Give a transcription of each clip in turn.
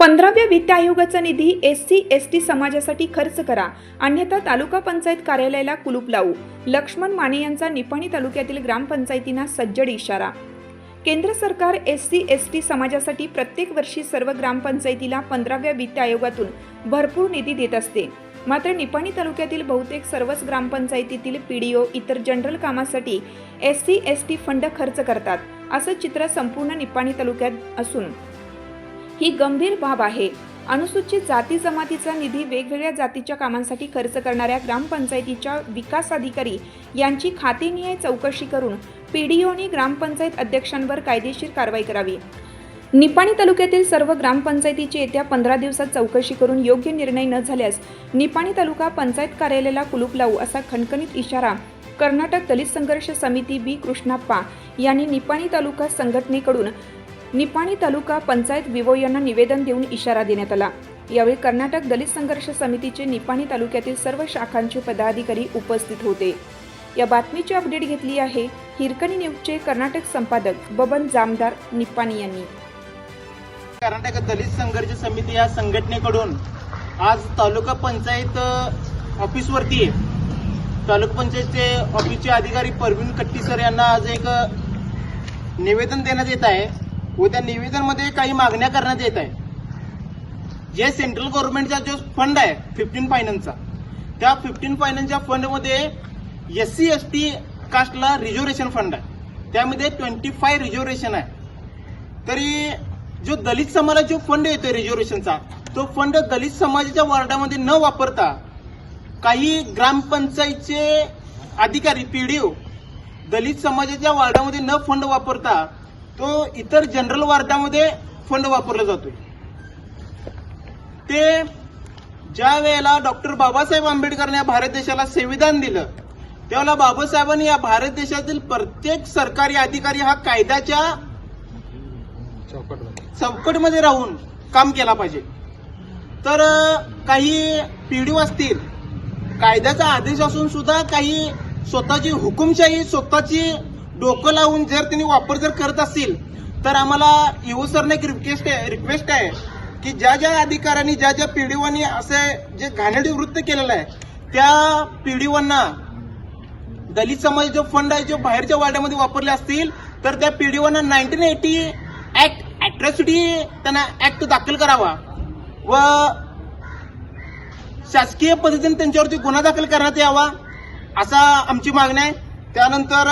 पंधराव्या वित्त आयोगाचा निधी एस सी एस टी समाजासाठी खर्च करा. अन्यथा तालुका पंचायत कार्यालयाला कुलूप लावू. लक्ष्मण माने यांचा निपाणी तालुक्यातील ग्रामपंचायतींना सज्जड इशारा. केंद्र सरकार एस सी एस टी समाजासाठी प्रत्येक वर्षी सर्व ग्रामपंचायतीला पंधराव्या वित्त आयोगातून भरपूर निधी देत असते. मात्र निपाणी तालुक्यातील बहुतेक सर्वच ग्रामपंचायतीतील पीडीओ इतर जनरल कामासाठी S C S T fund खर्च करतात असं चित्र संपूर्ण निपाणी तालुक्यात असून ही गंभीर बाब आहे. अनुसूचित जाती जमातीचा निधी वेगवेगळ्या जातीच्या कामांसाठी खर्च करणाऱ्या ग्रामपंचायतीच्या विकास अधिकारी यांची खातेनिहाय चौकशी करून पीडीओनी ग्रामपंचायत अध्यक्षांवर कायदेशीर कारवाई करावी. निपाणी तालुक्यातील सर्व ग्रामपंचायतीची येत्या पंधरा दिवसात चौकशी करून योग्य निर्णय न झाल्यास निपाणी तालुका पंचायत कार्यालयाला कुलूप लावू असा खणखणीत इशारा कर्नाटक दलित संघर्ष समिती बी. कृष्णाप्पा यांनी निपाणी तालुका संघटनेकडून निपाणी तालुका पंचायत विवो यांना निवेदन देऊन इशारा देण्यात आला. यावेळी कर्नाटक दलित संघर्ष समितीचे निपाणी तालुक्यातील सर्व शाखांचे पदाधिकारी उपस्थित होते. या बातमीची अपडेट घेतली आहे हिरकणी न्यूजचे कर्नाटक संपादक बबन जामदार निपाणी यांनी. कर्नाटक दलित संघर्ष समिती या संघटनेकडून आज तालुका पंचायत ऑफिसवरती तालुका पंचायतचे ऑफिसचे अधिकारी परवीन कट्टी सर यांना आज एक निवेदन देण्यात येत आहे. व त्या निवेदनमध्ये काही मागण्या करण्यात येत आहे जे सेंट्रल गव्हर्नमेंटचा जो फंड आहे फिफ्टीन फायनान्सचा त्या फिफ्टीन फायनान्सच्या फंडमध्ये एस सी एस टी कास्टला रिझर्वेशन फंड आहे. त्यामध्ये ट्वेंटी फाय रिझर्वेशन आहे. तरी जो दलित समाजाला जो फंड येतो रिझर्वेशनचा तो फंड दलित समाजाच्या वॉर्डामध्ये न वापरता काही ग्रामपंचायतचे अधिकारी पीडीओ दलित समाजाच्या वॉर्डामध्ये न फंड वापरता तो इतर जनरल वार्डामध्ये फंड वापरला जातोय. ते ज्या वेळेला डॉक्टर बाबासाहेब आंबेडकरने या भारत देशाला संविधान दिलं त्यावेळेला बाबासाहेबांनी या भारत देशातील प्रत्येक सरकारी अधिकारी हा कायद्याच्या चौकटमध्ये राहून काम केला पाहिजे. तर काही पिढी असतील कायद्याचा आदेश असून सुद्धा काही स्वतःची हुकुमशाही स्वतःची डोकं लावून जर त्यांनी वापर जर करत असतील तर आम्हाला युव सरने एक रिक्वेस्ट आहे रिक्वेस्ट आहे की ज्या ज्या अधिकाऱ्यांनी ज्या ज्या पिढीवांनी असे जे घाणेडी वृत्त केलेलं आहे त्या पिढीवांना दलित समाज जो फंड आहे जो बाहेरच्या वाड्यामध्ये वापरले असतील तर त्या पिढीवांना नाईन्टीन एटी ऍक्ट अॅट्रॉसिटी त्यांना ऍक्ट दाखल करावा. व शासकीय पद्धतीने त्यांच्यावरती गुन्हा दाखल करण्यात यावा असा आमची मागणी आहे. त्यानंतर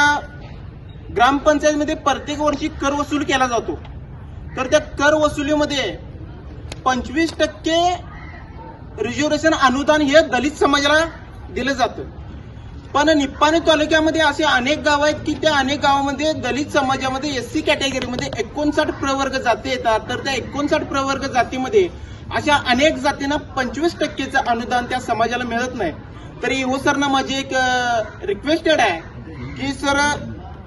ग्रामपंचायतमध्ये प्रत्येक वर्षी कर वसूल केला जातो. तर त्या कर वसुलीमध्ये पंचवीस टक्के रिझर्वेशन अनुदान हे दलित समाजाला दिलं जातं. पण निप्पाणी तालुक्यामध्ये असे अनेक गाव आहेत की त्या अनेक गावामध्ये दलित समाजामध्ये एस सी कॅटेगरीमध्ये एकोणसाठ प्रवर्ग जाती येतात. तर त्या एकोणसाठ प्रवर्ग जातीमध्ये अशा अनेक जातींना पंचवीस टक्केचं अनुदान त्या समाजाला मिळत नाही. तरी हो सरना माझी एक रिक्वेस्टेड आहे की सर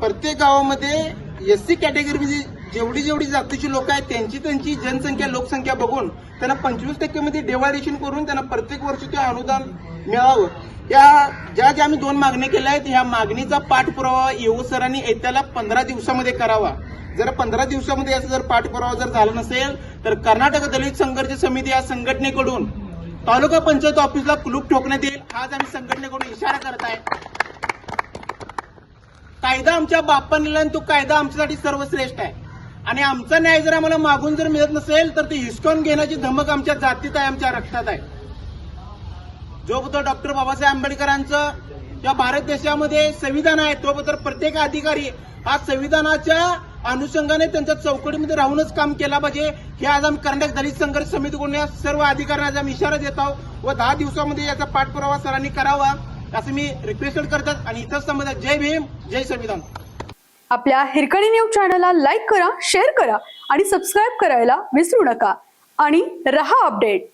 प्रत्येक गावामध्ये एस सी कॅटेगरीमध्ये जेवढी जेवढी जातीची लोक आहेत त्यांची त्यांची जनसंख्या लोकसंख्या बघून त्यांना पंचवीस टक्केमध्ये डेव्हायडेशन करून त्यांना प्रत्येक वर्षी ते अनुदान मिळावं. या ज्या ज्या आम्ही दोन मागण्या केल्या आहेत ह्या मागणीचा पाठपुरावा येऊ सरांनी येत्याला पंधरा दिवसामध्ये करावा. जर पंधरा दिवसामध्ये याचा जर पाठपुरावा जर झाला नसेल तर कर्नाटक दलित संघर्ष समिती या संघटनेकडून तालुका पंचायत ऑफिसला कुलूप ठोकण्यात येईल. आज आम्ही संघटनेकडून इशारा करत आहे. कायदा आमच्या बापाने आणि तो कायदा आमच्यासाठी सर्वश्रेष्ठ आहे. आणि आमचा न्याय जर आम्हाला मागून जर मिळत नसेल तर ते हिसकावून घेण्याची धमक आमच्या जातीत आहे आमच्या रक्तात आहे. जोपर्यंत डॉक्टर बाबासाहेब आंबेडकरांचं ज्या भारत देशामध्ये संविधान आहे तोपर्यंत प्रत्येक अधिकारी हा संविधानाच्या अनुषंगाने त्यांच्या चौकटीमध्ये राहूनच काम केला पाहिजे. हे आज आम्ही कर्नाटक दलित संघर्ष समितीकडून या सर्व अधिकाऱ्यांना आज आम्ही इशारा देत आहोत. व दहा दिवसामध्ये याचा पाठपुरावा सरांनी करावा. असं मी रिक्वेस्ट करतात आणि इथंच समजा जय भीम जय संविधान. आपल्या हिरकणी न्यूज चॅनलला लाईक करा शेअर करा आणि सबस्क्राईब करायला विसरू नका. आणि रहा अपडेट